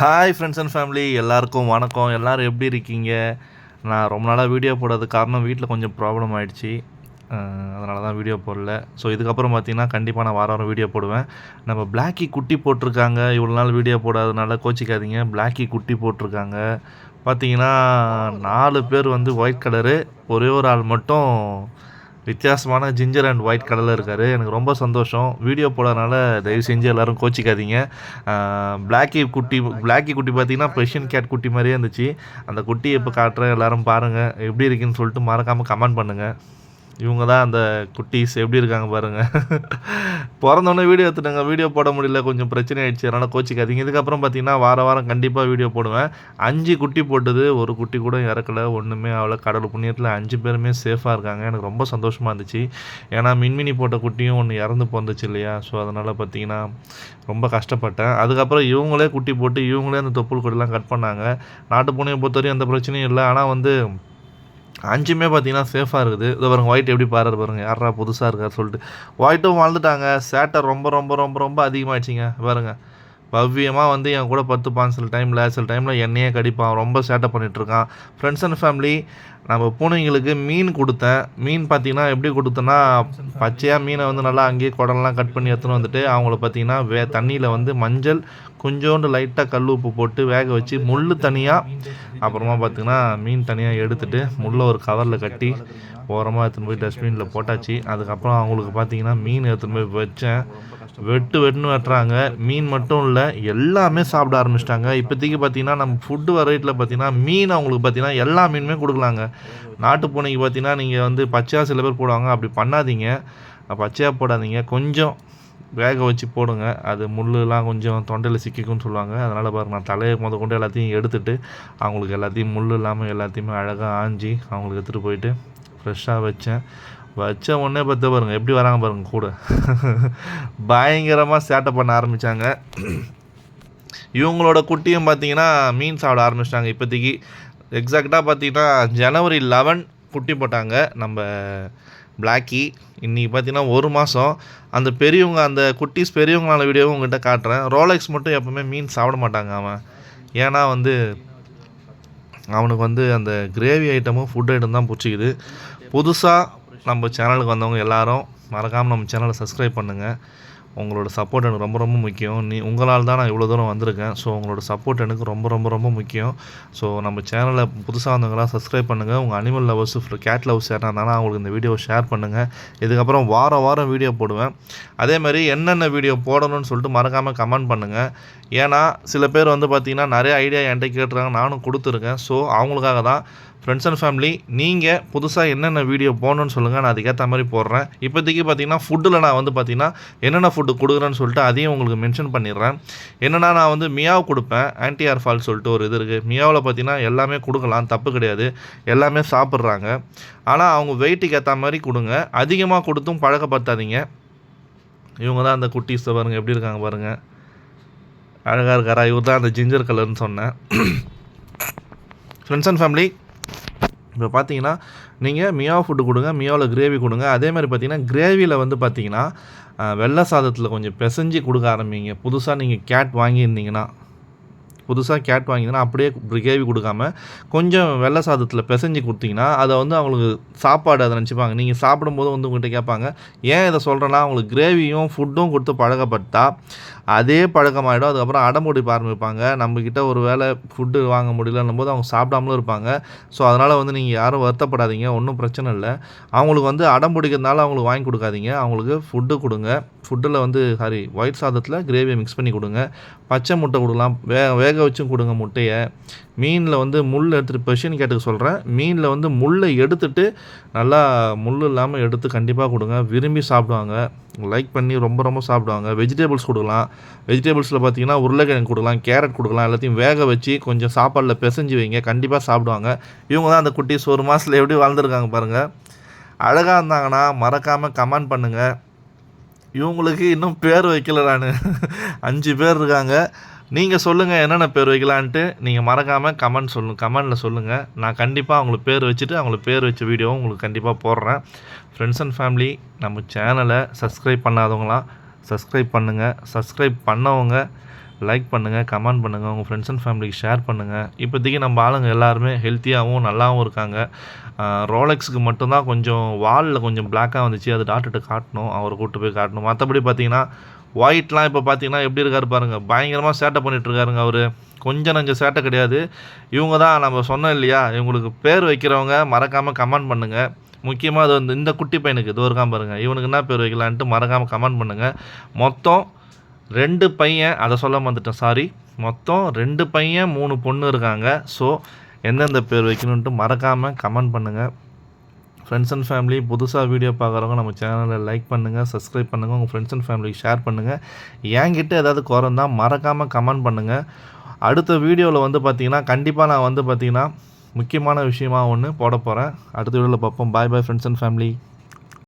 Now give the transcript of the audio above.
Hi friends and family எல்லாருக்கும் வணக்கம். எல்லோரும் எப்படி இருக்கீங்க? நான் ரொம்ப நாளாக வீடியோ போடாத காரணம் வீட்டில் கொஞ்சம் ப்ராப்ளம் ஆகிடுச்சி அதனால தான் வீடியோ போடல. ஸோ இதுக்கப்புறம் பார்த்தீங்கன்னா கண்டிப்பாக நான் வார வாரம் வீடியோ போடுவேன். நம்ம பிளாக்கி குட்டி போட்டிருக்காங்க. இவ்வளோ நாள் வீடியோ போடாதனால கோச்சிக்காதீங்க. பிளாக்கி குட்டி போட்டிருக்காங்க. பார்த்தீங்கன்னா நாலு பேர் வந்து ஒயிட் கலரு ஒரே ஒரு ஆள் மட்டும் வித்தியாசமான ஜிஞ்சர் அண்ட் ஒயிட் கலரில் இருக்கார். எனக்கு ரொம்ப சந்தோஷம். வீடியோ போடுறதுனால தயவு செஞ்சு எல்லோரும் கோச்சிக்காதீங்க. பிளாக்கி குட்டி பிளாக்கி குட்டி பார்த்தீங்கன்னா பெஷியன் கேட் குட்டி மாதிரியே இருந்துச்சு. அந்த குட்டி இப்போ காட்டுறேன். எல்லோரும் பாருங்கள் எப்படி இருக்குன்னு சொல்லிட்டு மறக்காமல் கமெண்ட் பண்ணுங்கள் இவங்க தான் அந்த குட்டீஸ் எப்படி இருக்காங்க பாருங்கள் பிறந்தோடனே வீடியோ எடுத்துட்டாங்க. வீடியோ போட முடியல கொஞ்சம் பிரச்சனை ஆயிடுச்சு. அதனால் கோச்சிக்காதீங்க. இதுக்கப்புறம் பார்த்தீங்கன்னா வார வாரம் கண்டிப்பாக வீடியோ போடுவேன். அஞ்சு குட்டி போட்டது ஒரு குட்டி கூட இறக்கல. ஒன்றுமே அவ்வளோ கடல் புண்ணியத்தில் அஞ்சு பேருமே சேஃபாக இருக்காங்க. எனக்கு ரொம்ப சந்தோஷமாக இருந்துச்சு. ஏன்னா மின்மினி போட்ட குட்டியும் ஒன்று இறந்து போந்துச்சு இல்லையா? ஸோ அதனால் பார்த்தீங்கன்னா ரொம்ப கஷ்டப்பட்டேன். அதுக்கப்புறம் இவங்களே குட்டி போட்டு இவங்களே அந்த தொப்புள் கொடிலாம் கட் பண்ணாங்க. நாட்டு பூனையை பொறுத்தவரையும் எந்த பிரச்சனையும் இல்லை. ஆனால் வந்து அஞ்சுமே பார்த்தீங்கன்னா சேஃபாக இருக்குது. இதை பாருங்கள் ஒயிட் எப்படி பாரு பாருங்கள் யாரா புதுசாக இருக்கார் சொல்லிட்டு. ஒயிட்டும் வாழ்ந்துட்டாங்க. சேட்டை ரொம்ப ரொம்ப ரொம்ப ரொம்ப அதிகமாகிடுச்சிங்க பாருங்கள் பவ்யமாக வந்து என் கூட பத்து பாஞ்சு சில டைமில் சில டைமில் என்னையே கடிப்பான். ரொம்ப சேட்டை பண்ணிகிட்ருக்கான் ஃப்ரெண்ட்ஸ் அண்ட் ஃபேமிலி நம்ம பூனைங்களுக்கு மீன் கொடுத்தேன். மீன் பார்த்திங்கன்னா எப்படி கொடுத்தேன்னா பச்சையாக மீனை வந்து நல்லா அங்கேயே குடம்லாம் கட் பண்ணி எடுத்துன்னு வந்துட்டு அவங்கள பார்த்திங்கன்னா வே தண்ணியில் வந்து மஞ்சள் கொஞ்சோண்டு லைட்டாக கல் உப்பு போட்டு வேக வச்சு முள் தனியாக அப்புறமா பார்த்திங்கன்னா மீன் தனியாக எடுத்துகிட்டு முள்ளை ஒரு கவரில் கட்டி ஓரமாக எடுத்துன்னு போய் டஸ்ட்பினில் போட்டாச்சு. அதுக்கப்புறம் அவங்களுக்கு பார்த்திங்கன்னா மீன் எடுத்துன்னு போய் வச்சேன். வெட்டு வெட்டுன்னு வெட்டுறாங்க. மீன் மட்டும் இல்லை எல்லாமே சாப்பிட ஆரம்பிச்சிட்டாங்க. இப்போதைக்கு பார்த்தீங்கன்னா நம்ம ஃபுட்டு வெரைட்டியில் பார்த்தீங்கன்னா மீன் அவங்களுக்கு பார்த்தீங்கன்னா எல்லா மீனுமே கொடுக்கலாங்க. நாட்டு பூனைக்கு பார்த்தீங்கன்னா நீங்கள் வந்து பச்சையாக சில பேர் போடுவாங்க. அப்படி பண்ணாதீங்க. பச்சையாக போடாதீங்க. கொஞ்சம் வேக வச்சு போடுங்க. அது முள்ளுலாம் கொஞ்சம் தொண்டையில் சிக்கிக்கும்னு சொல்லுவாங்க. அதனால் பாருங்கள் நான் தலையை முத கொண்டு எல்லாத்தையும் எடுத்துகிட்டு அவங்களுக்கு எல்லாத்தையும் முள் இல்லாமல் எல்லாத்தையுமே அழகாக ஆஞ்சி அவங்களுக்கு எடுத்துகிட்டு போயிட்டு ஃப்ரெஷ்ஷாக வச்சேன். வச்ச உடனே பார்த்து பாருங்கள் எப்படி வராங்க பாருங்கள் கூட. பயங்கரமாக சேட்டை பண்ண ஆரம்பித்தாங்க இவங்களோட குட்டியும் பார்த்தீங்கன்னா மீன் சாப்பிட ஆரம்பிச்சிட்டாங்க இப்போதைக்கு. எக்ஸாக்டாக பார்த்தீங்கன்னா ஜனவரி லெவன் குட்டி போட்டாங்க நம்ம பிளாக்கி இன்றைக்கி பார்த்தீங்கன்னா ஒரு மாதம் அந்த பெரியவங்க அந்த குட்டீஸ் பெரியவங்களான வீடியோவும் உங்கள்கிட்ட காட்டுறேன். ரோலெக்ஸ் மட்டும் எப்போவுமே மீன் சாப்பிட மாட்டாங்க அவன். ஏன்னா வந்து அவனுக்கு வந்து அந்த கிரேவி ஐட்டமும் ஃபுட் ஐட்டம் தான் பிடிச்சிக்குது. புதுசாக நம்ம சேனலுக்கு வந்தவங்க எல்லோரும் மறக்காமல் நம்ம சேனலை சப்ஸ்கிரைப் பண்ணுங்கள் உங்களோட சப்போர்ட் எனக்கு ரொம்ப ரொம்ப முக்கியம். நீ உங்களால் தான் நான் இவ்வளோ தூரம் வந்திருக்கேன். ஸோ உங்களோட சப்போர்ட் எனக்கு ரொம்ப ரொம்ப ரொம்ப முக்கியம். ஸோ நம்ம சேனலை புதுசாக வந்தவங்களாம் சப்ஸ்கிரைப் பண்ணுங்கள் உங்கள் அனிமல் லவர்ஸ் கேட் லவ்ஸ் யாராக இருந்தாலும் அவங்களுக்கு இந்த வீடியோவை ஷேர் பண்ணுங்கள் இதுக்கப்புறம் வாரம் வாரம் வீடியோ போடுவேன். அதே மாதிரி என்னென்ன வீடியோ போடணும்னு சொல்லிட்டு மறக்காமல் கமெண்ட் பண்ணுங்கள் ஏன்னா சில பேர் வந்து பார்த்திங்கன்னா நிறைய ஐடியா என்கிட்ட கேட்டுருக்காங்க. நானும் கொடுத்துருக்கேன். ஸோ அவங்களுக்காக தான் ஃப்ரெண்ட்ஸ் அண்ட் ஃபேமிலி நீங்கள் புதுசாக என்னென்ன வீடியோ போகணுன்னு சொல்லுங்கள் நான் அதுக்கேற்ற மாதிரி போடுறேன். இப்போதைக்கு பார்த்தீங்கன்னா ஃபுட்டில் நான் வந்து பார்த்தீங்கன்னா என்னென்ன ஃபுட்டு கொடுக்குறேன்னு சொல்லிட்டு அதையும் உங்களுக்கு மென்ஷன் பண்ணிடுறேன். என்னென்னா நான் வந்து மியாவ் கொடுப்பேன். ஆன்டிஆர் ஃபால் சொல்லிட்டு ஒரு இது இருக்குது மியாவில் பார்த்தீங்கன்னா எல்லாமே கொடுக்கலாம். தப்பு கிடையாது. எல்லாமே சாப்பிட்றாங்க. ஆனால் அவங்க வெயிட்டுக்கு ஏற்ற மாதிரி கொடுங்க. அதிகமாக கொடுத்தும் பழக்கப்படுத்தாதீங்க. இவங்க தான் அந்த குட்டீஸை பாருங்கள் எப்படி இருக்காங்க பாருங்கள் அழகாக இருக்காரா? இவர் தான் அந்த ஜிஞ்சர் கலர்னு சொன்னேன். ஃப்ரெண்ட்ஸ் அண்ட் ஃபேமிலி இப்போ பார்த்தீங்கன்னா நீங்கள் மியா ஃபுட்டு கொடுங்க மியாவில் கிரேவி கொடுங்க. அதே மாதிரி பார்த்தீங்கன்னா கிரேவியில் வந்து பார்த்தீங்கன்னா வெள்ளை சாதத்தில் கொஞ்சம் பிசைஞ்சு கொடுக்க ஆரம்பிங்க. புதுசாக நீங்கள் கேட் வாங்கியிருந்தீங்கன்னா. புதுசாக கேட் வாங்கினா அப்படியே கிரேவி கொடுக்காம கொஞ்சம் வெள்ளை சாதத்தில் பிசைஞ்சு கொடுத்தீங்கன்னா அதை வந்து அவங்களுக்கு சாப்பாடு அதை நினச்சிப்பாங்க. நீங்கள் சாப்பிடும்போது வந்து உங்கள்கிட்ட கேட்பாங்க ஏன் இதை சொல்கிறேன்னா அவங்களுக்கு கிரேவியும் ஃபுட்டும் கொடுத்து பழகப்பட்டா அதே பழக்கமாகிடும் அதுக்கப்புறம் அடம்புடிப்ப ஆரம்பிப்பாங்க. நம்மக்கிட்ட ஒரு வேலை ஃபுட்டு வாங்க முடியலன்னும் போது அவங்க சாப்பிடாமலும் இருப்பாங்க. ஸோ அதனால் வந்து நீங்கள் யாரும் வருத்தப்படாதீங்க. ஒன்றும் பிரச்சனை இல்லை. அவங்களுக்கு வந்து அடம் பிடிக்கிறதுனால அவங்களுக்கு வாங்கி கொடுக்காதீங்க. அவங்களுக்கு ஃபுட்டு கொடுங்க. ஃபுட்டில் வந்து சாரி ஒயிட் சாதத்தில் கிரேவியை மிக்ஸ் பண்ணி கொடுங்க. பச்சை முட்டை கொடுக்கலாம். வே வேக வச்சும் கொடுங்க முட்டையை. மீனில் வந்து முள் எடுத்துகிட்டு பெஷின் கேட்டுக்க சொல்கிறேன் மீனில் வந்து முள்ளை எடுத்துகிட்டு நல்லா முள் இல்லாமல் எடுத்து கண்டிப்பாக கொடுங்க. விரும்பி சாப்பிடுவாங்க. லைக் பண்ணி ரொம்ப ரொம்ப சாப்பிடுவாங்க. வெஜிடபிள்ஸ் கொடுக்கலாம். வெஜிடபிள்ஸில் பார்த்தீங்கன்னா உருளைக்கிழங்கு கொடுக்கலாம் கேரட் கொடுக்கலாம் எல்லாத்தையும் வேக வச்சு கொஞ்சம் சாப்பாடில் பிசைஞ்சு வைங்க. கண்டிப்பாக சாப்பிடுவாங்க. இவங்க தான் அந்த குட்டீஸ் ஒரு மாதத்தில் எப்படி வாழ்ந்துருக்காங்க பாருங்கள் அழகாக இருந்தாங்கன்னா மறக்காமல் கமெண்ட் பண்ணுங்கள் இவங்களுக்கு இன்னும் பேர் வைக்கல நான். அஞ்சு பேர் இருக்காங்க. நீங்கள் சொல்லுங்கள் என்னென்ன பேர் வைக்கலான்ட்டு நீங்கள் மறக்காமல் கமெண்ட் சொல்லு கமெண்டில் சொல்லுங்கள் நான் கண்டிப்பாக அவங்களுக்கு பேர் வச்சுட்டு அவங்களுக்கு பேர் வச்ச வீடியோவும் உங்களுக்கு கண்டிப்பாக போடுறேன். ஃப்ரெண்ட்ஸ் அண்ட் ஃபேமிலி நம்ம சேனலை சப்ஸ்கிரைப் பண்ணாதவங்களாம் சப்ஸ்கிரைப் பண்ணுங்கள் சப்ஸ்கிரைப் பண்ணவங்க லைக் பண்ணுங்கள் கமெண்ட் பண்ணுங்கள் உங்கள் ஃப்ரெண்ட்ஸ் அண்ட் ஃபேமிலிக்கு ஷேர் பண்ணுங்கள் இப்போதைக்கு நம்ம ஆளுங்க எல்லாருமே ஹெல்த்தியாகவும் நல்லாவும் இருக்காங்க. ரோலெக்ஸுக்கு மட்டும்தான் கொஞ்சம் வாலில் கொஞ்சம் பிளாக்காக வந்துச்சு. அது டாக்டர்கிட்ட காட்டணும் அவரை கூப்பிட்டு போய் காட்டணும். மற்றபடி பார்த்தீங்கன்னா ஒயிட்லாம் இப்போ பார்த்தீங்கன்னா எப்படி இருக்காரு பாருங்கள் பயங்கரமாக சேட்டை பண்ணிகிட்ருக்காருங்க அவர். கொஞ்சம் நஞ்சம் சேட்டை கிடையாது. இவங்க தான் நம்ம சொன்னோம் இல்லையா? இவங்களுக்கு பேர் வைக்கிறவங்க மறக்காமல் கமெண்ட் பண்ணுங்கள் முக்கியமாக அது வந்து இந்த குட்டி பையனுக்கு இது இருக்காம பாருங்கள் இவனுக்கு என்ன பேர் வைக்கலான்ட்டு மறக்காமல் கமெண்ட் பண்ணுங்கள் மொத்தம் ரெண்டு பையன் அதை சொல்ல வந்துட்டேன் சாரி மொத்தம் ரெண்டு பையன் மூணு பொண்ணு இருக்காங்க. ஸோ எந்தெந்த பேர் வைக்கணுன்ட்டு மறக்காமல் கமெண்ட் பண்ணுங்கள் ஃப்ரெண்ட்ஸ் அண்ட் ஃபேமிலி புதுசாக வீடியோ பார்க்குறவங்க நம்ம சேனலை லைக் பண்ணுங்கள் சப்ஸ்கிரைப் பண்ணுங்கள் உங்கள் ஃப்ரெண்ட்ஸ் அண்ட் ஃபேமிலிக்கு ஷேர் பண்ணுங்கள் என்கிட்ட ஏதாவது குறந்தா மறக்காமல் கமெண்ட் பண்ணுங்கள் அடுத்த வீடியோவில் வந்து பார்த்திங்கன்னா கண்டிப்பாக நான் வந்து பார்த்தீங்கன்னா முக்கியமான விஷயமாக ஒன்று போட போகிறேன் அடுத்த வீடியோவில் பார்ப்போம். Bye bye friends and family